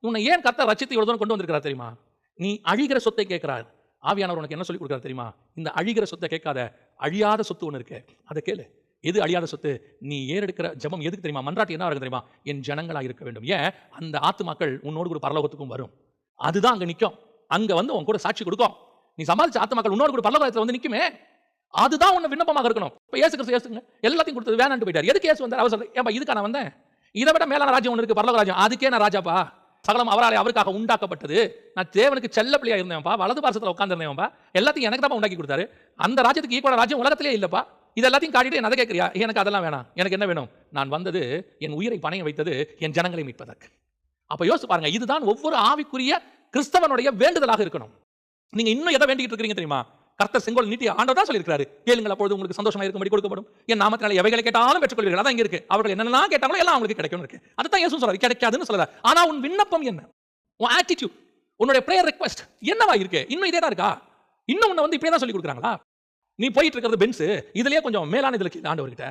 உன்னை ஏன் கத்த ரச்சித்து இவ்வளோ தூரம் கொண்டு வந்திருக்கிறார் தெரியுமா? நீ அழிகிற சொத்தை கேட்கிறார். ஆவியானவர் உனக்கு என்ன சொல்லி கொடுக்குறாரு தெரியுமா? இந்த அழிகிற சொத்தை கேட்காத அழியாத சொத்து ஒன்று இருக்கு. அதை கேளு. எது அழியாத சொத்து? நீ ஏறெடுக்கிற ஜெபம் எதுக்கு தெரியுமா? மன்றாட்டி என்ன இருக்கு தெரியுமா? என் ஜனங்களா இருக்க வேண்டும். ஏன்? அந்த ஆத்துமாக்கள் உன்னோடு கூட பரலோகத்துக்கும் வரும். அதுதான் அங்க நிற்கும் அங்க வந்து உன் கூட சாட்சி கொடுக்கும். நீ சமாளிச்ச ஆத்துமாக்கள் உன்னோடு கூட பரலோகத்தில் வந்து நிற்குமே அதுதான் உன்னை விண்ணப்பமாக இருக்கணும். இப்போ ஏசு கிறிஸ்து ஏசுங்க எல்லாத்தையும் கொடுத்தது வேணான்ட்டு போயிட்டார். எதுக்கு ஏசு வந்தார்? அவசரம். ஏன்பா இதுக்கா நான் வந்தேன்? இதை விட மேலான ராஜ்யம் ஒன்று இருக்கு. பரலோக ராஜ்யம். அதுக்கே நான் ராஜாப்பா? சகலம் அவராலே அவருக்காக உண்டாக்கப்பட்டது. நான் தேவனுக்கு செல்ல பிள்ளையாக இருந்தேன்ப்பா வலது பாரசத்தில் உட்காந்துருந்தேன்ப்பா எல்லாத்தையும் எனக்கு தான் உண்டாக்கி கொடுத்தாரு. அந்த ராஜ்யத்துக்கு ஈக்குவலான ராஜ்யம் உலகத்திலே இல்லைப்பா. இது எல்லாத்தையும் காட்டிட்டு என்ன கேட்குறியா? எனக்கு அதெல்லாம் வேணாம். எனக்கு என்ன வேணும்? நான் வந்தது என் உயிரை பணையம் வைத்தது என் ஜனங்களை மீட்பதற்கு. அப்போ யோசிச்சு பாருங்க இதுதான் ஒவ்வொரு ஆவிக்குரிய கிறிஸ்தவனுடைய வேண்டுதலாக இருக்கணும். நீங்கள் இன்னும் எதை வேண்டிக்கிட்டு இருக்கிறீங்க தெரியுமா? கர்த்தர் செங்கோல் நீட்டி ஆண்டவர் தான் சொல்லியிருக்காரு கேளுங்கள் அப்பொழுது உங்களுக்கு சந்தோஷமா இருக்கும்படி கொடுக்கப்படும். என் நாமத்தினால எவைகளை கேட்டாலும் பெற்றுக்கொள்வீர்கள். அதான் இங்க இருக்கு. அவர்கள் என்னெல்லாம் கேட்டாங்களோ எல்லாம் அவங்களுக்கு கிடைக்கும் இருக்கு. அதுதான் இயேசு சொல்றாரு. கிடைக்காதுன்னு சொல்லல. ஆனா உன் விண்ணப்பம் என்ன? உன் ஆட்டிடியூட் உன்னுடைய ப்ரேயர் ரெக்வஸ்ட் என்னவா இருக்கு? இன்னும் இதே தான் இருக்கா? இன்னும் உன்னை வந்து இப்படியே தான் சொல்லி கொடுக்குறாங்களா நீ போயிட்டு இருக்கிறது பென்ஸ் இதுலயே கொஞ்சம் மேலான இதுல ஆண்டவர்கிட்ட.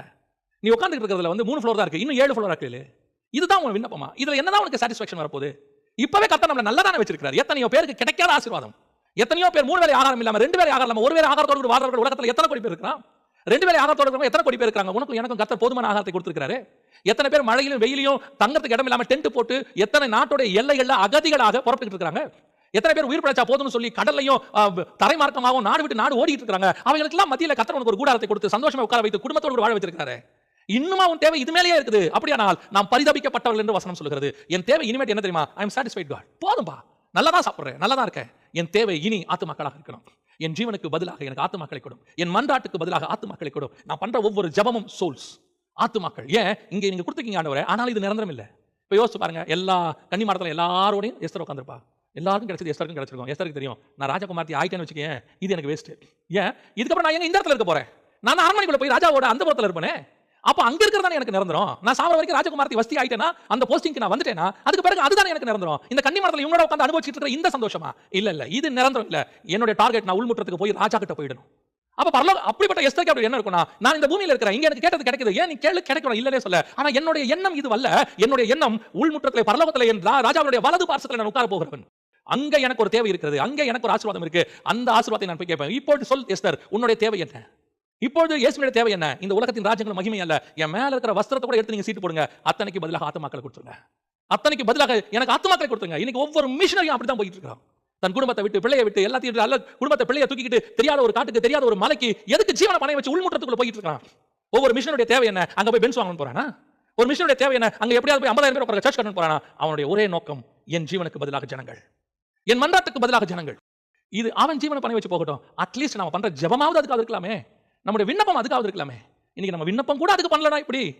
நீ உட்காந்துட்டு இருக்கிறதுல வந்து மூணு ஃப்ளோர் தான் இருக்கு. இன்னும் ஏழு ஃப்ளோர் இருக்கு இதுதான் உன் விண்ணப்பமா? இதுல என்னதான் உனக்கு சாட்டிஸ்ஃபேக்ஷன் வரப்போகுது? இப்பவே கத்த நம்மள நல்லா தானே வச்சிருக்காரு எத்தனையோ பேருக்கு கிடைக்காத ஆசீர்வாதம். எத்தனையோ பேர் மூணு வேலை ஆகாரம் இல்லாமல் ரெண்டு வேலை ஆகாரம் ஒரு வேலை ஆகாரத்தோடு கூட வாழ்றவர்கள் உலகத்தில் எத்தனை கோடி பேர் இருக்கிறான்? ரெண்டு வேலை ஆகாரத்தோடு இருக்கிறவங்க எத்தனை கோடி பேர் இருக்காங்க உனக்கும் எனக்கும் கத்த போதுமான ஆகாரத்தை கொடுத்துருக்காரு எத்தனை பேர் மழையிலும் வெயிலையும் தங்கறதுக்கு இடம் இல்லாமல் டென்ட் போட்டு எத்தனை நாட்டுடைய எல்லைகளில் அகதிகளாக புறப்பட்டு இருக்காங்க எத்தனை பேர் உயிர் பிழைச்சா போதும்னு சொல்லி கடல்லையும் தரைமார்க்கமாகவும் நாடு விட்டு நாடு ஓடிட்டு இருக்காங்க அவங்களுக்கெல்லாம் மத்தியில் கத்தர் உனக்கு ஒரு கூடாரத்தை கொடுத்து சந்தோஷமா உட்கார வைத்து குடும்பத்தோடு வாழ வச்சிருக்காரு இன்னுமா உன் தேவை இது மேலேயே இருக்குது. அப்படியானால் நாம் பரிதபிக்கப்பட்டவர்கள் என்று வசனம் சொல்கிறது என் தேவை இனிமேட் என்ன தெரியுமா? ஐ எம் சாட்டிஸ்ஃபைட் காட் போதும்பா. நல்லா தான் சாப்பிட்றேன் நல்லா தான் இருக்கேன். என் தேவை இனி ஆத்துமாக்களாக இருக்கணும். என் ஜீவனுக்கு பதிலாக எனக்கு ஆத்துமாக்களை கொடும் என் மன்றாட்டுக்கு பதிலாக ஆத்துமாக்களை கொடும் நான் பண்ற ஒவ்வொரு ஜெபமும் சோல்ஸ் ஆத்துமாக்கள். ஏன்? இங்க நீங்க கொடுத்துருக்கீங்க ஆண்டவரே ஆனால் இது நிரந்தரம் இல்லை. இப்போ யோசிச்சு பாருங்க எல்லா கன்னி மாடத்தில் எல்லாரோடையும் எஸ்தர் உட்காந்துருப்பா எல்லாருக்கும் கிடைச்சது எஸ்தருக்கும் கிடைச்சிருக்கும். எஸ்தருக்கு தெரியும். நான் ராஜகுமார்த்தி ஆயிட்டேன்னு வச்சுக்கேன் இது எனக்கு வேஸ்ட் ஏன்? இதுக்கப்புறம் நான் எங்கே இந்த இடத்துல இருக்க போறேன்? நான் அரண்மனைக்குள்ளே போய் ராஜாவோட அந்த புறத்தில் இருப்பேனே? அப்போ அங்க இருக்கிறது எனக்கு நிரந்தரம்? நான் சாவர வரைக்கும் ராஜகுமாரத்தை வசதி ஆயிட்டேனா அந்த போஸ்டிங்க்கு நான் வந்துட்டேனா? அதுக்கு பிறகு அதுதான் எனக்கு நிரந்தரம்? இந்த கன்னி மரத்தில் இவங்களோட உட்காந்து அனுபவிச்சுட்டு இருக்கிற இந்த சந்தோஷமா? இல்ல இல்ல இது நிரந்தரம் இல்ல. என்னுடைய டார்கெட் நான் உள்முற்றத்துக்கு போய் ராஜா கிட்ட போயிடணும். அப்ப பரலோக அப்படிப்பட்ட எஸ்தருக்கு அப்படி என்ன இருக்கும்னா நான் இந்த பூமியில இருக்கிறேன். இங்க எனக்கு கேட்டது கிடைக்குது. ஏன் நீ கேளு கிடைக்கணும் இல்லனே சொல்ல. ஆனா என்னுடைய எண்ணம் இது அல்ல. என்னுடைய எண்ணம் உள்முற்றத்திலே பரலோகத்திலே என் ராஜாவுடைய வலது பார்சத்தில் நான் உட்கார போகிறவன். அங்க எனக்கு ஒரு தேவை இருக்கிறது. அங்க எனக்கு ஒரு ஆசீர்வாதம் இருக்கு. அந்த ஆசீர்வாதத்தை நான் போய் கேட்பேன். இப்போ சொல் எஸ்தர் உன்னுடைய தேவை என்ன? இப்பொழுது இயேசுடைய தேவை என்ன? இந்த உலகத்தின் ராஜ்யங்கள் மகிமை அல்ல. என் மேல இருக்கிற வஸ்திரத்தை கூட எடுத்து நீங்க சீட்டு போடுங்க. அத்தனைக்கு பதிலாக ஆத்துமாக்களை கொடுத்துருங்க. அத்தனைக்கு பதிலாக எனக்கு ஆத்மாக்களை கொடுத்துருங்க. இன்னைக்கு ஒவ்வொரு மிஷினரியும் அப்படிதான் போயிட்டு இருக்கான் தன் குடும்பத்தை விட்டு பிள்ளையை விட்டு எல்லாத்தையும் அல்ல குடும்பத்தை பிள்ளையை தூக்கிக்கிட்டு தெரியாத ஒரு காட்டுக்கு தெரியாத ஒரு மலைக்கு எதுக்கு ஜீவன பணம் வச்சு உள்முற்றத்துக்குள்ள போயிட்டு இருக்கான் ஒவ்வொரு மிஷினுடைய தேவை என்ன? அங்க போய் பென்ஸ் வாங்கணும் போறானா? ஒரு மிஷினுடைய தேவை என்ன? அங்க எப்படியாவது போய் ஐம்பதாயிரம் பேர் சர்ச் கட்டணும் போறானா? அவனுடைய ஒரே நோக்கம் என் ஜீவனுக்கு பதிலாக ஜனங்கள். என் மன்றத்துக்கு பதிலாக ஜனங்கள். இது அவன் ஜீவனை பணி வச்சு போகட்டும். அட்லீஸ்ட் நம்ம பண்ற ஜெபமாவது அதுக்கு இருக்கலாமே. நம்முடைய விண்ணப்பம் அதுக்காவது இருக்கலாமே. இன்னைக்கு நம்ம விண்ணப்பம் கூட அதுக்கு பண்ணலடா இப்படி.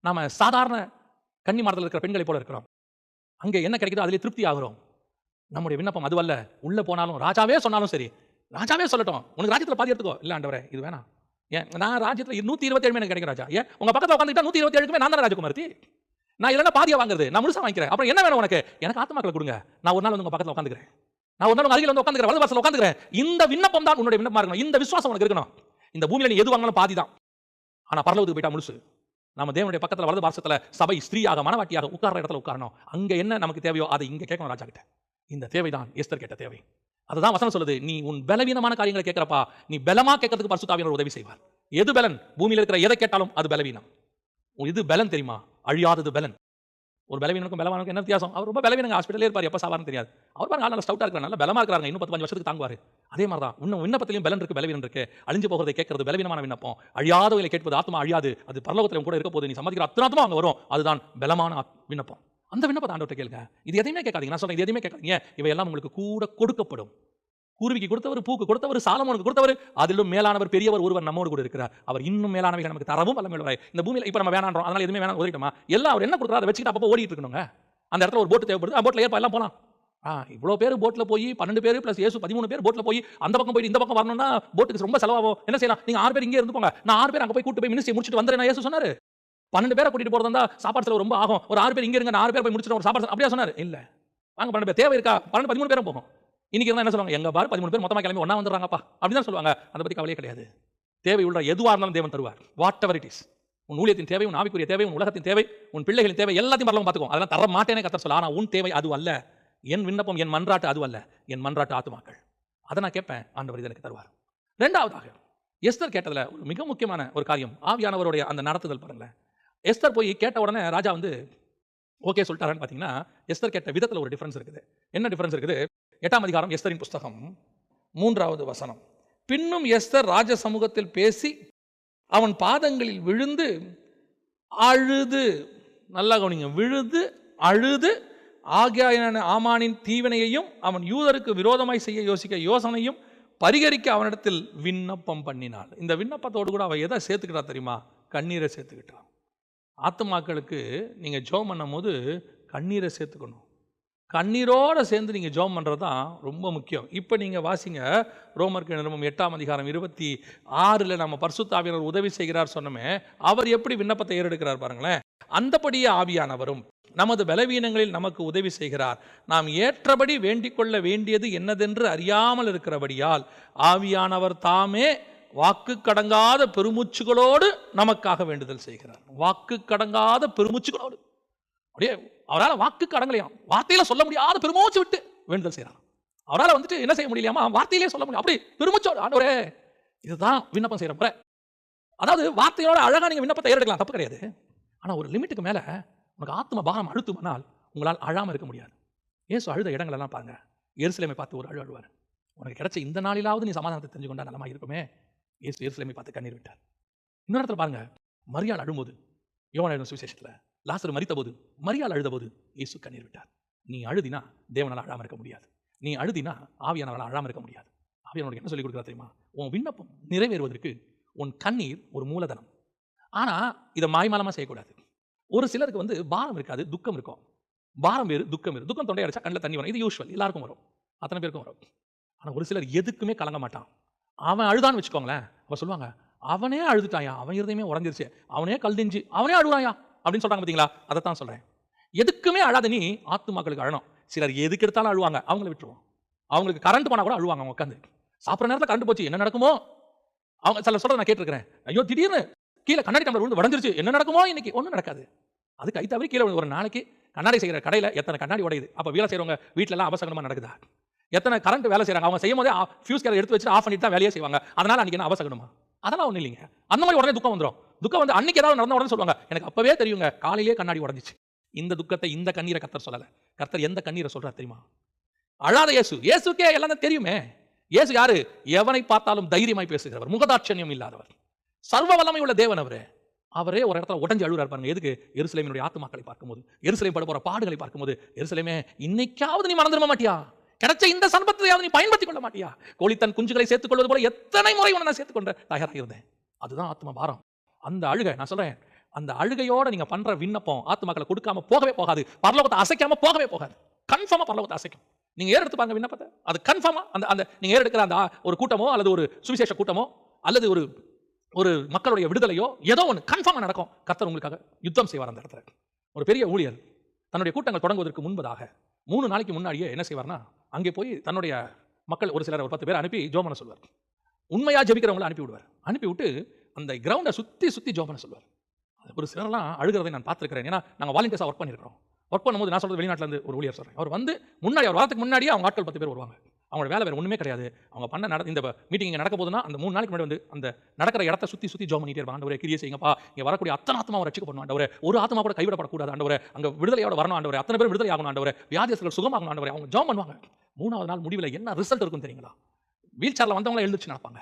நாம சாதாரண கன்னி மரத்தில் இருக்கிற பெண்களை போல இருக்கிறோம். அங்கே என்ன கிடைக்குதோ அதிலே திருப்தி ஆகிறோம். நம்முடைய விண்ணப்பம் அதுவல்ல உள்ளே போனாலும் ராஜாவே சொன்னாலும் சரி. ராஜாவே சொல்லட்டும். உனக்கு ராஜ்யத்தில் பாதி எடுத்துக்கோ. இல்லை ஆண்டவரே இது வேணாம். ஏன் நான் ராஜ்யத்தில் நூற்றி இருபத்தி எனக்கு கிடைக்கும் ராஜா. ஏன் உங்க பக்கத்தில் உட்காந்துட்டா நூற்றி இருபத்தேழுக்குமே நான் தான் ராஜகுமார்த்தி? நான் இல்லைன்னா பாதியா வாங்குறது. நான் முழுசாக வாங்கிக்கிறேன். அப்புறம் என்ன வேணும் உனக்கு? எனக்கு ஆத்மாக்களை கொடுங்க. நான் ஒரு நாள் வந்து உங்க பக்கத்தில் உட்காந்துக்கிறேன். நான் ஒரு நாள் அருகில் வந்து உட்காந்துக்கிறேன். வலது வாசல் உட்காந்துக்கிறேன். இந்த விண்ணப்பம் தான் உன்னுடைய விண்ணப்பமாக இருக்கணும். இந்த விசுவாசம் உனக்கு இருக்கணும். இந்த பூமியில நீ எது வாங்கினாலும் பாதி தான் ஆனா பரலவத்துக்கு போயிட்டா முழுசு. நம்ம தேவனுடைய பக்கத்தில் வலது பாசத்தில் சபை ஸ்திரீயாக மனவாட்டியாக உட்கார்ற இடத்துல உட்காரணும். அங்கே என்ன நமக்கு தேவையோ அதை இங்கே கேட்கணும் ராஜா கிட்ட இந்த தேவைதான் எஸ்தர் கேட்ட தேவை. அதுதான் வசனம் சொல்லுது. நீ உன் பலவீனமான காரியங்களை கேட்கிறப்பா நீ பலமா கேட்கறதுக்கு பரிசுத்தாவியர் உதவி செய்வார். எது பலன்? பூமியில் இருக்கிற எதை கேட்டாலும் அது பலவீனம். இது பலன் தெரியுமா? அழியாதது பலன். ஒரு பலவீனக்கும் பலவானுக்கும் என்ன வித்தியாசம்? அவர் ரொம்ப பலவீனங்க ஹாஸ்பிட்டலே இருப்பார் எப்போ சாவார்னு தெரியாது. அவர் பாருங்க ஆள் நல்லா ஸ்டவுட்டாக இருக்கிறார் நல்ல பலமா இருக்கிறாங்க இன்னும் பத்து பஞ்சு வருஷத்துக்கு தாங்குவார். அதே மாதிரி தான் இன்னும் விண்ணப்பத்திலையும் பலன் இருக்கு பலவீனம் இருக்கு. அழிஞ்சு போகிறதை கேட்கறது பலவீனமான விண்ணப்பம். அழியாதவங்களை கேட்பது ஆத்மா அழியாது. அது பரலோகத்திலும் கூட இருக்க போது நீ சம்மதிக்கிற அத்தனாத்மா அங்கே வரும். அதுதான் பலமான விண்ணப்பம். அந்த விண்ணப்பத்தை ஆண்டவர்கிட்ட கேளுங்க. இது எதையுமே கேட்காதீங்க. நான் சொல்கிறேன் இது எதையுமே கேட்காதீங்க. இவையெல்லாம் உங்களுக்கு கூட கொடுக்கப்படும். கூர்விக்கு கொடுத்தவர் பூக்கு கொடுத்தவர் சாலமோனுக்கு கொடுத்தவர் அதிலும் மேலானவர் பெரியவர் ஒருவர் நம்மோடு கூட இருக்கிறார். அவர் இன்னும் மேலானவைகள் நமக்கு தரவும் வல்லமையுள்ளவரை இந்த பூமியில் இப்போ நம்ம வேணான்றோம் அதனால எதுவுமே வேணாம் ஒதுக்கிட்டோமா? எல்லாம் அவர் என்ன கொடுக்குறா அதை வச்சுக்கிட்டு அப்பப்போ ஓடிட்டு இருக்கணுங்க. அந்த இடத்துல ஒரு போட்டு தேவைப்படுது போட்டில் ஏற்பா எல்லாம் போகலாம் ஆ இவ்வளோ பேர் போட்டில் போய் பன்னெண்டு பேர் ப்ளஸ் ஏசு பதிமூணு பேர் போட்டில் போய் அந்த பக்கம் போய் இந்த பக்கம் வரணும்னா போட்டுக்கு ரொம்ப செலவாகும். என்ன செய்யலாம்? நீங்கள் ஆறு பேர் இங்கே இருந்துக்கோங்க. நான் ஆறு பேர் அங்கே போய் கூட்டு போய் மினிஸ்ட்ரி முடிச்சுட்டு வந்துடுறேன் நான் ஏசு சொன்னார். பன்னெண்டு பேரை கூட்டிட்டு போகிறதா சாப்பாடு செலவு ரொம்ப ஆகும். ஒரு ஆறு பேர் இங்கே இருங்க நான் ஆறு பேர் போய் முடிச்சுட்டு ஒரு சாப்பாடு அப்படியே சொன்னார்? இல்லை. வாங்க பன்னெண்டு பேர். தேவை இருக்கா? பன்னெண்டு பதிமூணு பேரும் போகும் இன்னைக்கு இருந்தால் என்ன சொல்லுவாங்க? எங்க பாரு பதிமூணு பேர் மொத்தமாக கிளம்பி ஒன்றா வந்துடுறாங்கப்பா. அப்படின்னு தான் சொல்லுவாங்க. அதை பற்றி கவலையே கிடையாது. தேவை உள்ள எதுவாக இருந்தாலும் தேவன் தருவார். வாட் எவர் இட் இஸ் உன் ஊழியத்தின் தேவை உன் ஆவிக்குரிய தேவை உன் உலகத்தின் தேவை உன் பிள்ளைகளின் தேவை எல்லாத்தையும் பரலோகம் பார்த்துக்கும். அதெல்லாம் தர மாட்டேனே கத்தர் சொல்ல. ஆனால் உன் தேவை அது அல்ல. என் விண்ணப்பம் என் மன்றாட்டு அது அல்ல. என் மன்றாட்டு ஆத்துமாக்கள். அதை நான் கேட்பேன். ஆண்டவர் இது எனக்கு தருவார். ரெண்டாவதாக எஸ்தர் கேட்டதில் ஒரு மிக முக்கியமான ஒரு காரியம். ஆவியானவருடைய அந்த நடத்துதல் பாருங்களேன். எஸ்தர் போய் கேட்ட உடனே ராஜா வந்து ஓகே சொல்லிட்டாரான்னு பார்த்தீங்கன்னா எஸ்தர் கேட்ட விதத்தில் ஒரு டிஃப்ரென்ஸ் இருக்குது. என்ன டிஃப்ரென்ஸ் இருக்குது? எட்டாம் அதிகாரம் எஸ்தரின் புஸ்தகம் மூன்றாவது வசனம். பின்னும் எஸ்தர் ராஜ சமூகத்தில் பேசி அவன் பாதங்களில் விழுந்து அழுது. நல்லா கவனிங்க. விழுது அழுது ஆகியான ஆமானின் தீவினையையும் அவன் யூதருக்கு விரோதமாய் செய்ய யோசிக்க யோசனையும் பரிகரிக்க அவனிடத்தில் விண்ணப்பம் பண்ணினாள். இந்த விண்ணப்பத்தோடு கூட அவள் எதை சேர்த்துக்கிட்டா தெரியுமா? கண்ணீரை சேர்த்துக்கிட்டான். ஆத்துமாக்களுக்கு நீங்கள் ஜோம் பண்ணும் போது கண்ணீரை சேர்த்துக்கணும். கண்ணீரோடு சேர்ந்து நீங்கள் ஜோம் பண்ணுறது தான் ரொம்ப முக்கியம். இப்போ நீங்கள் வாசிங்க ரோமர்க்கு நிறுவனம் எட்டாம் அதிகாரம் இருபத்தி ஆறில் நம்ம பர்சுத்தாவியனர் உதவி செய்கிறார் சொன்னோமே அவர் எப்படி விண்ணப்பத்தை ஏறெடுக்கிறார் பாருங்களேன். அந்தபடியே ஆவியானவரும் நமது பலவீனங்களில் நமக்கு உதவி செய்கிறார். நாம் ஏற்றபடி வேண்டிக் கொள்ள வேண்டியது என்னதென்று அறியாமல் இருக்கிறபடியால் ஆவியானவர் தாமே வாக்கு கடங்காத பெருமூச்சுகளோடு நமக்காக வேண்டுதல் செய்கிறார். வாக்கு கடங்காத பெருமூச்சுகளோடு. அப்படியே அவரால் வாக்கு அடங்கலையாம் வார்த்தையில சொல்ல முடியாத பெருமூச்சு விட்டு வேண்டுதல் செய்கிறான் அவரால் வந்துட்டு என்ன செய்ய முடியலையாமா? வார்த்தையிலே சொல்ல முடியும். அப்படி பெருமூச்சோடு ஆண்டவரே இதுதான் விண்ணப்பம் செய்கிற முறை. அதாவது வார்த்தையோட அழகாக நீங்க விண்ணப்பத்தை ஏறெடுக்கலாம். தப்பு கிடையாது. ஆனால் ஒரு லிமிட்டுக்கு மேலே உனக்கு ஆத்ம பாரம் அழுத்துமானால் உங்களால் அழாமல் இருக்க முடியாது. ஏசு அழுத இடங்களெல்லாம் பாருங்க. எருசலேமை பார்த்து ஒரு அழு அழுவார். உனக்கு கிடைச்ச இந்த நாளிலாவது நீ சமாதானத்தை தெரிஞ்சு கொண்டா நலமா இருக்குமே? ஏசு எருசலேமை பார்த்து கண்ணீர் விட்டார். இன்னொரு இடத்துல பாருங்க. மரியாள் அழும்போது. யோவான் சுவிசேஷத்தில் லாசர் மறித்த போது மரியாள் அழுத போது இயேசு கண்ணீர் விட்டார். நீ அழுதினா தேவனால் அழாம இருக்க முடியாது. நீ அழுதினா ஆவியானவனால் அழாம இருக்க முடியாது. ஆவியானோட என்ன சொல்லி கொடுக்குறா தெரியுமா? உன் விண்ணப்பம் நிறைவேறுவதற்கு உன் கண்ணீர் ஒரு மூலதனம். ஆனா இதை மாய்மாலமா செய்யக்கூடாது. ஒரு சிலருக்கு வந்து பாரம் இருக்காது துக்கம் இருக்கும். பாரம் வேறு துக்கம் வேறு. துக்கம் தொண்டை அடிச்சா கண்ணில் தண்ணி வரும். இது யூஸ்வல் எல்லாருக்கும் வரும். அத்தனை பேருக்கும் வரும். ஆனா ஒரு சிலர் எதுக்குமே கலங்க மாட்டான். அவன் அழுதான்னு வச்சுக்கோங்களேன். அவன் சொல்லுவாங்க அவனே அழுதுட்டாயா? அவன் இருதயமே உடஞ்சிருச்சு அவனே கல்திஞ்சு அவனே அழுவாயா அப்படின்னு சொல்றாங்க பார்த்தீங்களா அதை தான் சொல்றேன். எதுக்குமே அழாத நீ ஆத்துமாக்களுக்கு அழணும். சிலர் எதுக்கு எடுத்தாலும் அழுவாங்க. அவங்கள விட்டுருவோம். அவங்களுக்கு கரண்ட் போனா கூட அழுவாங்க அவங்க உட்காந்து சாப்பிட்ற நேரத்தில் கரண்ட் போச்சு. என்ன நடக்குமோ? அவங்க சில சொல்றத நான் கேட்டிருக்கிறேன். ஐயோ திடீர்னு கீழே கண்ணாடி டம்ளர் விழுந்து உடஞ்சிருச்சு என்ன நடக்குமோ இன்னைக்கு? ஒன்றும் நடக்காது. அது கை தவிர கீழே விழுந்து ஒரு நாளைக்கு கண்ணாடி செய்கிற கடையில் எத்தனை கண்ணாடி உடையுது? அப்போ வேலை செய்கிறவங்க வீட்டிலலாம் அவசகரமாக நடக்குதா? எத்தனை கரண்ட் வேலை செய்கிறாங்க அவங்க செய்யும் போதே ஃபியூஸ் கேர் எடுத்து வச்சு ஆஃப் பண்ணிட்டு தான் வேலையே செய்வாங்க. அதனால் அன்னைக்கு என்ன அவசகணுமா அதெல்லாம் ஒன்றும் இல்லைங்க. அந்த மாதிரி உடனே துக்கம் வந்துடும் துக்கம் வந்து அன்னைக்கு ஏதாவது நடந்த உடனே சொல்லுவாங்க. எனக்கு அப்பவே தெரியுங்க காலையிலேயே கண்ணாடி உடஞ்சிச்சு. இந்த துக்கத்தை இந்த கண்ணீரை கத்தர் சொல்லலை. கர்த்தர் எந்த கண்ணீரை சொல்றார் தெரியுமா? அழாத இயேசு. இயேசுக்கே எல்லாம் தெரியுமே. இயேசு யாரு? எவனை பார்த்தாலும் தைரியமாய் பேசுகிறவர். முகதாட்சண்யம் இல்லாதவர். சர்வ வல்லமை உள்ள தேவன் அவரு. அவரே ஒரு இடத்துல உடஞ்சி அழுகிறார் பாருங்க. எதுக்கு? எருசலேமினுடைய ஆத்துமாக்களை பார்க்கும்போது எருசலேம் பட போற பாடுகளை பார்க்கும்போது எருசலேமே இன்னைக்காவது நீ மறந்துட மாட்டியா? கிடைச்ச இந்த சந்தர்ப்பத்தையாவது நீ பயன்படுத்திக் கொள்ள மாட்டியா? கோழி தன் குஞ்சுகளை சேர்த்துக் கொள்வது போல எத்தனை முறை உன்னை நான் சேர்த்துக்கொண்ட தயாராக இருந்தேன். அதுதான் ஆத்ம பாரம். அந்த அழுகை நான் சொல்றேன் அந்த அழுகையோட நீங்க பண்ற விண்ணப்பம் ஆத்மாக்களை கொடுக்காம போகவே போகாது. பரலோகத்தை அசைக்காம போகவே போகாது. கன்ஃபார்மா பரலோகத்தை அசைக்கும். நீங்க ஏறெடுத்து பாருங்க விண்ணப்பத்தை. அது கன்ஃபார்மா அந்த அந்த நீங்க ஏறெடுக்கிற அந்த ஒரு கூட்டமோ அல்லது ஒரு சுவிசேஷ கூட்டமோ அல்லது ஒரு ஒரு மக்களுடைய விடுதலையோ ஏதோ ஒன்று கன்ஃபார்மாக நடக்கும். கர்த்தர் உங்களுக்காக யுத்தம் செய்வார் அந்த இடத்துல. ஒரு பெரிய ஊழியர் தன்னுடைய கூட்டங்கள் தொடங்குவதற்கு முன்பதாக மூணு நாளைக்கு முன்னாடியே என்ன செய்வார்னா அங்கே போய் தன்னுடைய மக்கள் ஒரு சிலர் ஒரு பத்து பேர் அனுப்பி ஜோம் பண்ண சொல்வார். உண்மையாக ஜெபிக்கிறவங்கள அனுப்பி விடுவார். அனுப்பி விட்டு அந்த கிரவுண்டை சுற்றி சுற்றி ஜோம் பண்ண சொல்வார். அது ஒரு சிலர்லாம் அழுகிறதை நான் பார்த்துருக்கிறேன். ஏன்னா நாங்கள் வாலண்டியர்ஸாக ஒர்க் பண்ணியிருக்கிறோம். ஒர்க் பண்ணும்போது நான் சொல்கிறது வெளிநாட்டுல இருந்து ஒரு ஊழியர் சொல்கிறேன் அவர் வந்து முன்னாடி அவர் வாரத்துக்கு முன்னாடியே அவங்க ஆட்கள் பத்து பேர் வருவாங்க. அவங்களோட வேலை வேறு ஒன்றுமே கிடையாது. அவங்க பண்ண நட இந்த மீட்டிங் இங்கே நடக்க போதுன்னா அந்த மூணு நாளைக்கு முன்னாடி வந்து அந்த நடக்கிற இடத்த சுற்றி சுற்றி ஜோ பண்ணிட்டே இருப்பாங்க ஆண்டவரே கிரியை செய்யுங்கப்பா. இங்கே வரக்கூடிய அத்தனை ஆத்மா ரட்சிக்க பண்ணணும் ஆண்டவரே. ஒரு ஆத்மா கூட கைவிடப்படக்கூடாது ஆண்டவரே. அங்கே விடுதலையோட வரணும் ஆண்டவரே. அத்தனை பேர் விடுதலை ஆகணும் ஆண்டவரே. வியாதியர்கள் சுகமாகணும் ஆண்டவரே. அவங்க ஜோம் பண்ணுவாங்க. மூணாவது நாள் முடிவில் என்ன ரிசல்ட் இருக்கும் தெரியுங்களா? வீல் சேரில் வந்தவங்கள எழுந்துச்சு நடப்பாங்க.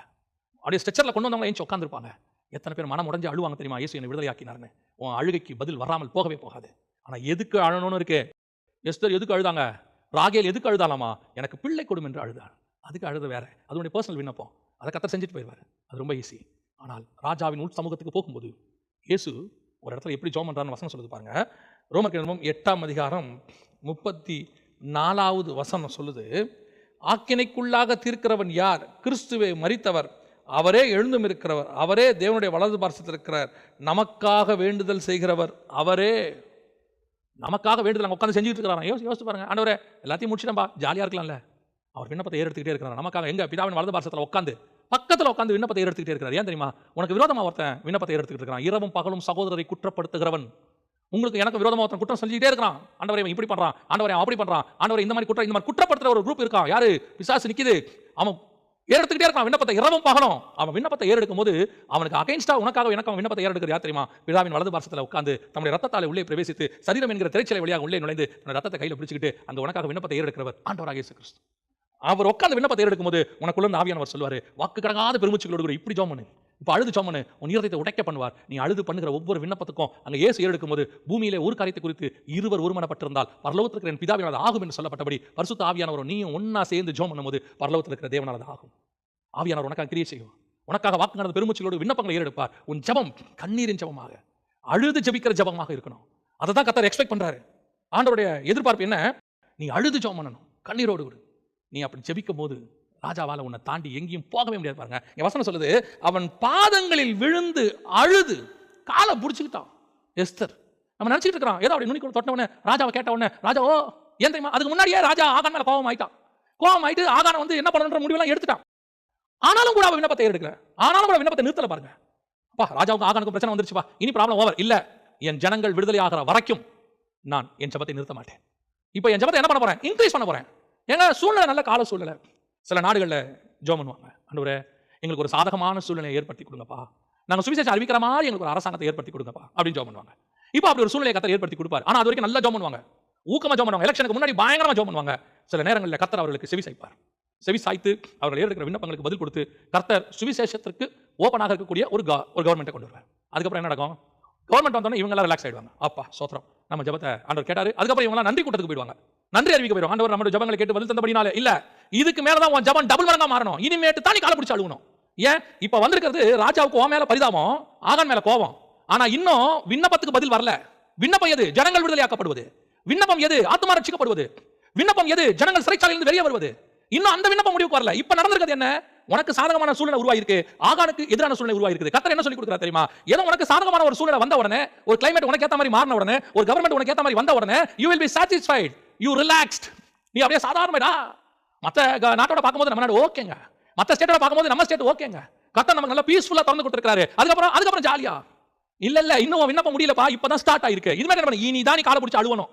அப்படியே ஸ்ட்ரெச்சரில் கொண்டு வந்தவங்க ஏஞ்சி உட்காந்துருப்பாங்க எத்தனை பேர் மனம் உடைஞ்சு அழுவாங்க தெரியுமா? இயேசு என்னை விடுதலையாக்கினார்னு. உன் அழுகைக்கு பதில் வராமல் போகவே போகாது. ஆனால் எதுக்கு அழணும்னு இருக்கு? எஸ்தர் எதுக்கு அழுதாங்க? ராகேல் எதுக்கு அழுதாலாமா எனக்கு பிள்ளை கொடும் என்று அழுதாள். அதுக்கு அழுது வேற. அதனுடைய பர்சனல் விண்ணப்பம். அதை கத்தர் செஞ்சுட்டு போயிடுவார். அது ரொம்ப ஈஸி ஆனால் ராஜாவின் உள் சமூகத்துக்கு போகும்போது இயேசு ஒரு இடத்துல எப்படி ஜோம் பண்றாருன்னு வசனம் சொல்லுது பாருங்க. ரோமர் கிரமம் எட்டாம் அதிகாரம் முப்பத்தி நாலாவது வசனம் சொல்லுது ஆக்கினைக்குள்ளாக தீர்க்கிறவன் யார்? கிறிஸ்துவை மறித்தவர் அவரே எழுந்தும் இருக்கிறவர். அவரே தேவனுடைய வலது பார்சத்தில் இருக்கிறார். நமக்காக வேண்டுதல் செய்கிறவர். அவரே நமக்காக வேண்டுதல் அங்கே உட்காந்து செஞ்சுட்டு இருக்கிறான் யோசி யோசிச்சு பாருங்க. ஆண்டவரே எல்லாத்தையும் முடிச்சிட்டம்பா ஜாலியாக இருக்கலாம்ல. அவர் விண்ணப்பத்தை ஏறெடுத்துக்கிட்டே இருக்கிறார். நமக்காக எங்க? பிதாவின் வலது பார்சத்தில் உட்காந்து பக்கத்துல உட்காந்து விண்ணப்பத்தை எடுத்துக்கிட்டே இருக்கிறார். ஏன் தெரியுமா? உனக்கு விரோதமாக ஒருத்தன் விண்ணப்பத்தை எடுத்துக்கிட்டு இருக்கிறான். இரவும் பகலும் சகோதரரை குற்றப்படுத்துகிறவன். உங்களுக்கு எனக்கு விரோதமாக ஒருத்தன் குற்றம் செஞ்சுட்டே இருக்கிறான். ஆண்டவரை இவன் இப்படி பண்றான். ஆண்டவரை அவன் அப்படி பண்றான். ஆண்டவரை இந்த மாதிரி குற்றம் இந்த மாதிரி குற்றப்படுத்துகிற ஒரு குரூப் இருக்கான். யாரு? பிசாசு நிற்கிது அவன் ஏறெடுத்துக்கிட்டே இருக்கான். விண்ணப்பத்தை இரவும் பகலும் அவன் விண்ணப்பத்தை ஏறெடுக்கும் போது அவனுக்கு அகைன்ஸ்டா உனக்காக எனக்கு அவன் விண்ணப்பத்தை ஏறெடுக்கிற யார் தெரியுமா? பிதாவின் வலது பாரசத்தில் உட்காந்து தம்முடைய ரத்தத்தாலே உள்ளே பிரவேசித்து சரீரம் என்கிற திரைச்சலை வழியாக உள்ளே நுழைந்து தன்னுடைய ரத்தத்தை கையில் பிடிச்சிக்கிட்டு அந்த உனக்காக விண்ணப்பத்தை ஏறெடுக்கிறவர் ஆண்டவராக இயேசு கிறிஸ்து அவர் உட்காந்து விண்ணப்பத்தை ஏறெடுக்கும் போது உனக்குள்ள ஆவியானவர் சொல்வார் வாக்கு கடங்காத பெருமூச்சுகளோடு இப்படி ஜோமனு இப்போ அழுது ஜோமனு உன் ஈரத்தை உடைக்க பண்ணுவார். நீ அழுது பண்ணுகிற ஒவ்வொரு விண்ணப்பத்துக்கும் அங்கே ஏசு ஏறெடுக்கும் போது பூமியிலே ஒரு காரியத்தை குறித்து இருவர் ஒருமனப்பட்டிருந்தால் பரலோகத்திற்கு இருக்கிற என் பிதாவினால் ஆகும் என்று சொல்லப்பட்டபடி பரிசுத்த ஆவியானவரும் நீயும் ஒன்னா சேர்ந்து ஜோம் பண்ணும்போது பரலோகத்தில் இருக்கிற தேவனால் ஆகும். ஆவியானவர் உனக்காக கிரியை செய்யும் உனக்காக வாக்கு நடந்த பெருமூச்சுகளோடு விண்ணப்பங்களை ஏறெடுப்பார். உன் ஜபம் கண்ணீரின் ஜெபமாக. அழுது ஜெபிக்கிற ஜெபமாக இருக்கணும். அதை தான் கத்தர் எக்ஸ்பெக்ட் பண்ணுறாரு ஆண்டவருடைய எதிர்பார்ப்பு என்ன? நீ அழுது ஜோம் பண்ணணும். கண்ணீரோடு நீ அப்படி ஜபிக்கும் போது ராஜாவால உன்னை தாண்டி எங்கேயும் போகவே முடியாது பாருங்க. என் வசனம் சொல்லுது அவன் பாதங்களில் விழுந்து அழுது காலை பிடிச்சிக்கிட்டான் எஸ்தர். நம்ம நினைச்சிட்டு இருக்கிறோம் ஏதோ அப்படி நுனி தொட்ட உடனே ராஜாவை கேட்ட உடனே ராஜா ஓ ஏன் தெரியுமா? அதுக்கு முன்னாடியே ராஜா ஆகான் மேல கோபம் ஆயிட்டான். கோபம் ஆயிட்டு ஆகான வந்து என்ன பண்ணணுன்ற முடிவெல்லாம் எடுத்துட்டான். ஆனாலும் கூட அவன் விண்ணப்பத்தை எடுக்கிறேன் ஆனாலும் கூட விண்ணப்பத்தை நிறுத்தலை பாருங்க. அப்பா ராஜாவுக்கு ஆகானுக்கு பிரச்சனை வந்துருச்சுப்பா. இனி ப்ராப்ளம் ஓவர் இல்ல என் ஜனங்கள் விடுதலை ஆகிற வரைக்கும் நான் என் ஜபத்தை நிறுத்த மாட்டேன். இப்போ என் ஜபத்தை என்ன பண்ண போறேன்? இன்க்ரீஸ் பண்ண போறேன். ஏன்னா சூழ்நிலை நல்ல கால சூழ்நிலை. சில நாடுகளில் ஜோ பண்ணுவாங்க. ஆண்டவரே எங்களுக்கு ஒரு சாதகமான சூழ்நிலையை ஏற்படுத்தி கொடுங்கப்பா. நாங்கள் சுவிசேஷம் அறிவிக்கிற மாதிரி எங்களுக்கு ஒரு அரசாங்கத்தை ஏற்படுத்தி கொடுங்கப்பா அப்படின்னு ஜோ பண்ணுவாங்க. இப்போ அப்படி ஒரு சூழ்நிலையை கத்தர் ஏற்படுத்தி கொடுப்பார். ஆனால் அது வரைக்கும் நல்லா ஜோ பண்ணுவாங்க. ஊக்கமாக ஜோ பண்ணுவாங்க. எலெக்ஷனுக்கு முன்னாடி பயங்கரமாக ஜோ பண்ணுவாங்க. சில நேரங்களில் கத்தர் அவர்களுக்கு செவி சாய்ப்பார். செவி சாய்த்து அவர்கள் ஏற்படுகிற விண்ணப்பங்களுக்கு பதில் கொடுத்து கர்த்தர் சுவிசேஷத்திற்கு ஓப்பனாக இருக்கக்கூடிய ஒரு கா ஒரு கவர்மெண்ட்டை கொண்டு வருவார். அதுக்கப்புறம் என்ன நடக்கும்? கவர்மெண்ட் வந்தோடனே இவங்கெல்லாம் ரிலாக்ஸ் ஆயிடுவாங்க. அப்பா சோத்திரம். நம்ம ஜபத்தை ஆண்டவர் கேட்டார். அதுக்கப்புறம் இவங்களாம் நன்றி கூட்டத்துக்கு போயிடுவாங்க. நன்றி அறிவிக்க ஆண்டவர் நம்மளோட ஜபங்களை கேட்டு பதில் தந்தபடினால. இல்ல இதுக்கு மேலதான் உன் ஜபம் டபுள் மடங்கா மாறணும். இனிமேட்டு தானி கால பிடிச்சு அழுகணும். ஏன்? இப்ப வந்திருக்கிறது ராஜாவுக்கு உன் மேல பரிதாபம் ஆகான் மேல கோபம். ஆனா இன்னும் விண்ணப்பத்துக்கு பதில் வரல. விண்ணப்பம் எது? ஜனங்கள் விடுதலையாக்கப்படுவது விண்ணப்பம் எது? ஆத்மா ரட்சிக்கப்படுவது. விண்ணப்பம் எது? ஜனங்கள் சிறைச்சாலையிலிருந்து வெளியே வருவது. இன்னும் அந்த விண்ணப்பம் முடிவுக்கு வரல. இப்ப நடந்திருக்கிறது என்ன? உனக்கு சாதகமான சூழ்நிலை உருவாயிருக்கு. ஆகானுக்கு எதிரான சூழ்நிலை உருவாயிருக்கு. கத்தர் என்ன சொல்லி கொடுக்குறா தெரியுமா? ஏதோ உனக்கு சாதகமான ஒரு சூழ்நிலை வந்த உடனே ஒரு கிளைமேட் உனக்கு ஏத்த மாதிரி மாறின உடனே ஒரு கவர்மெண்ட் உனக்கு ஏத்த மாதிரி வந்த உடனே you will be satisfied you relaxed நீ அப்படியே சாதாரணமேடா மற்ற நாட்டோட பார்க்கும்போது நம்ம நாடு ஓகேங்க. மற்ற ஸ்டேட்டோட பார்க்கும்போது நம்ம ஸ்டேட் ஓகேங்க. கத்தர் நமக்கு நல்லா பீஸ்ஃபுல்லாக திறந்து கொடுத்துருக்காரு அதுக்கப்புறம் அதுக்கப்புறம் ஜாலியா இல்லை இல்லை இன்னும் விண்ணப்ப முடியலப்பா. இப்போ தான் ஸ்டார்ட் ஆயிருக்கு. இது மாதிரி என்ன இனி தான் நீ காலை பிடிச்சி அழுவணும்.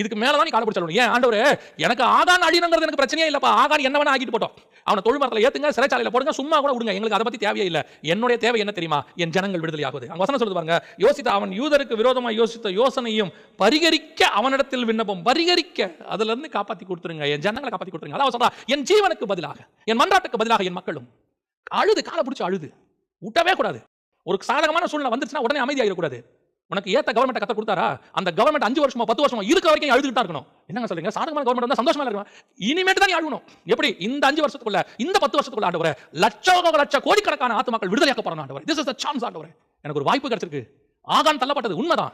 இதுக்கு மேல தான் நீ காலை பிடிச்சி ஏன் ஆண்டவர் எனக்கு ஆகான் அழியணுங்கிறது எனக்கு பிரச்சனையே இல்லப்பா. ஆகான் என்ன வேணா ஆகிட்டு போட்டோம். அவனை தொழில் மரத்தில் ஏத்துங்க சிறைச்சாலையில் போடுங்க சும்மா கூட விடுங்க. எங்களுக்கு அதை பத்தி தேவையே இல்லை. என்னுடைய தேவை என்ன தெரியுமா? என் ஜனங்கள் விடுதலை ஆகுது அவங்க வசனம் சொல்லுது பாருங்க. யோசித்த அவன் யூதருக்கு விரோதமாக யோசித்த யோசனையும் பரிகரிக்க அவனிடத்தில் விண்ணப்பம். பரிகரிக்க அதுல இருந்து காப்பாத்தி கொடுத்துருங்க. என் ஜனங்களை காப்பாத்தி கொடுத்துருங்க. அதான் சொல்றா என் ஜீவனுக்கு பதிலாக என் மன்றாட்டுக்கு பதிலாக என் மக்களும். அழுது காலை பிடிச்சி அழுது. விட்டவே கூடாது. ஒரு சாதகமான சூழ்நிலை வந்துச்சுன்னா உடனே அமைதியாகிடக்கூடாது உனக்கு ஏத்த கவர்மெண்ட் கத்த கொடுத்தாரா? அந்த கவர்மெண்ட் அஞ்சு வருஷமா பத்து வருஷமா இருக்க வரைக்கும் அழுதுகிட்டா இருக்கணும். என்னங்க சொல்றீங்க? சாதகமான கவர்மெண்ட் வந்து சந்தோஷமா இருக்கணும் இனிமேட்டு தான் அழுகணும். எப்படி? இந்த அஞ்சு வருஷத்துக்குள்ள இந்த பத்து வருஷத்துக்குள்ள ஆண்டவரே லட்ச லட்ச கோடிக்கணக்கான ஆத்மாக்கள் விடுதலையாக்க போறாங்க ஆண்டவர். திஸ் இஸ் த சான்ஸ் ஆண்டவர். எனக்கு ஒரு வாய்ப்பு கிடைச்சிருக்கு. ஆகான் தள்ளப்பட்டது உண்மைதான்.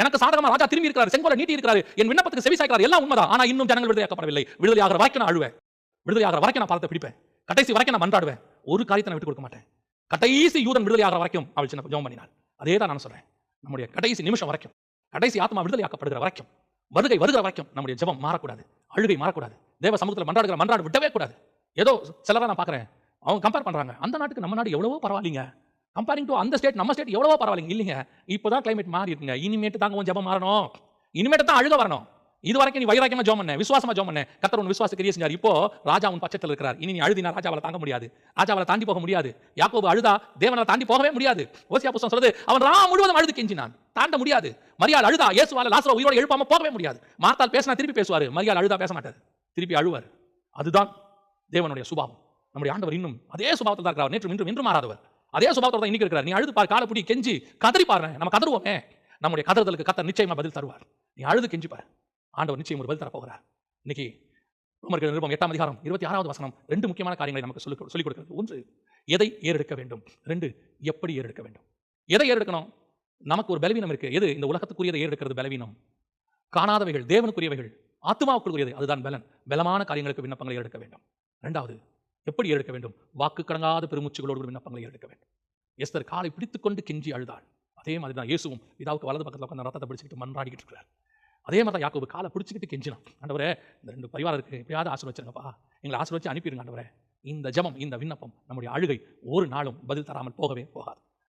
எனக்கு சாதகமா ராஜா திரும்பி இருக்கிறார் செங்கோல நீட்டி இருக்கிறார் என் விண்ணப்பத்துக்கு செவி சாய்க்கிறார் எல்லாம் உண்மைதான். ஆனா இன்னும் ஜனங்கள் விடுதலையாக்கப்படவில்லை. விடுதலை ஆகிற வரைக்கும் நான் அழுவேன். விடுதலை ஆகிற வரைக்கும் நான் பாதத்தை பிடிப்பேன். கடைசி வரைக்கும் நான் மன்றாடுவேன். ஒரு காரியத்தை நான் விட்டு கொடுக்க மாட்டேன். கடைசி யூதன் விடுதலை ஆகிற வரைக்கும் அவள் சின்ன ஜோம் பண்ணினாள். அதே தான் நான் சொல்றேன். நம்முடைய கடைசி நிமிஷம் வரைக்கும் கடைசி ஆத்மா விடுதலையாக்கப்படுகிற வரைக்கும் வருகை வருகிற வரைக்கும் நம்முடைய ஜபம் மாறக்கூடாது அழுகை மாறக்கூடாது. தேவ சமூகத்தில் மன்றாடுகிற மன்றாடு விடவே கூடாது. ஏதோ சிலராக நான் பார்க்குறேன் அவங்க கம்பேர் பண்ணுறாங்க அந்த நாட்டுக்கு நம்ம நாடு எவ்வளவோ பரவாயில்லைங்க. கம்பேரிங் டு அந்த ஸ்டேட் நம்ம ஸ்டேட் எவ்வளவோ பரவாயில்லைங்க. இல்லைங்க இப்போதான் கிளைமேட் மாறி இருக்குங்க இனிமேட்டு தாங்க உன் ஜெபம் மாறணும். இனிமேட்டு தான் அழுக வரணும். இது வரைக்கும் நீ வைராக்கியமா ஜோம் பண்ண விசுவாசமா ஜோம் பண்ண. கத்தர் உன் விசுவாச கிரியை செஞ்சார். இப்போ ராஜா உன் பட்சத்தில் இருக்கிறார். இனி நீ அழுதினா ராஜாவால தாங்க முடியாது. ராஜாவால தாண்டி போக முடியாது. யாக்கோபு அழுதா தேவனால் தாண்டி போகவே முடியாது. ஓசியா புஸ்தம் சொல்றது அவன் ரா முழுவதும் அழுது கெஞ்சினான். தாண்ட முடியாது. மரியாள் அழுதா இயேசுவால லாசரோ உயிரோட எழுப்பாம போகவே முடியாது. மார்த்தால் பேசினா திருப்பி பேசுவார். மரியாள் அழுதா பேச மாட்டார். திருப்பி அழுவார். அதுதான் தேவனுடைய சுபாவம். நம்முடைய ஆண்டவர் இன்னும் அதே சுபாவத்தில் தான் இருக்கிறார். நேற்று இன்றும் இன்றும் மாறாதவர். அதே சுபாவத்தோட தான் இன்னைக்கு இருக்கிறார். நீ அழுது பார் காலை கெஞ்சி கதறி பாரு நம்ம கதறுவோமே. நம்முடைய கதறுதலுக்கு கத்தர் நிச்சயமா பதில் தருவார். நீ அழுது கெஞ்சி பாரு. ஆண்டவர் நிச்சயம் ஒரு பதில் தரப்போகிறார் இன்னைக்கு ரோமர்கள் நிருபம் எட்டாம் அதிகாரம் இருபத்தி ஆறாவது வசனம் ரெண்டு முக்கியமான காரியங்களை நமக்கு சொல்லி சொல்லிக் கொடுக்கிறது. ஒன்று எதை ஏறெடுக்க வேண்டும்? ரெண்டு எப்படி ஏறெடுக்க வேண்டும்? எதை ஏறெடுக்கணும்? நமக்கு ஒரு பலவீனம் இருக்கு. எது? இந்த உலகத்துக்குரியதை ஏறெடுக்கிறது பலவீனம். காணாதவைகள் தேவனுக்குரியவைகள் ஆத்மாவுக்குரியது அதுதான் பலன். பலமான காரியங்களுக்கு விண்ணப்பங்களை எடுக்க வேண்டும். ரெண்டாவது எப்படி ஏறெடுக்க வேண்டும்? வாக்கு கடங்காத பெருமூச்சுகளோடு விண்ணப்பங்களை ஏறெடுக்க வேண்டும். எஸ்தர் காலை பிடித்துக்கொண்டு கெஞ்சி அழுதாள். அதே மாதிரி தான் இயேசுவும் இதாவுக்கு வலது பக்கத்தில் உட்காந்து ரத்தத்தை பிடிச்சிக்கிட்டு மன்றாடிக்கிட்டு இருக்கிறார். அதே மாதிரி தான் யாக்கோபு காலை பிடிச்சிக்கிட்டு கெஞ்சினான். ஆண்டவரே இந்த ரெண்டு பரிவாரம் இருக்குது எப்படியாவது ஆசீர்வச்சிருங்கப்பா. எங்களை ஆசீர்வச்சு அனுப்பிடுங்க ஆண்டவரே. இந்த ஜெபம் இந்த விண்ணப்பம் நம்முடைய அழுகை ஒரு நாளும் பதில் தராமல் போகவே போகாது.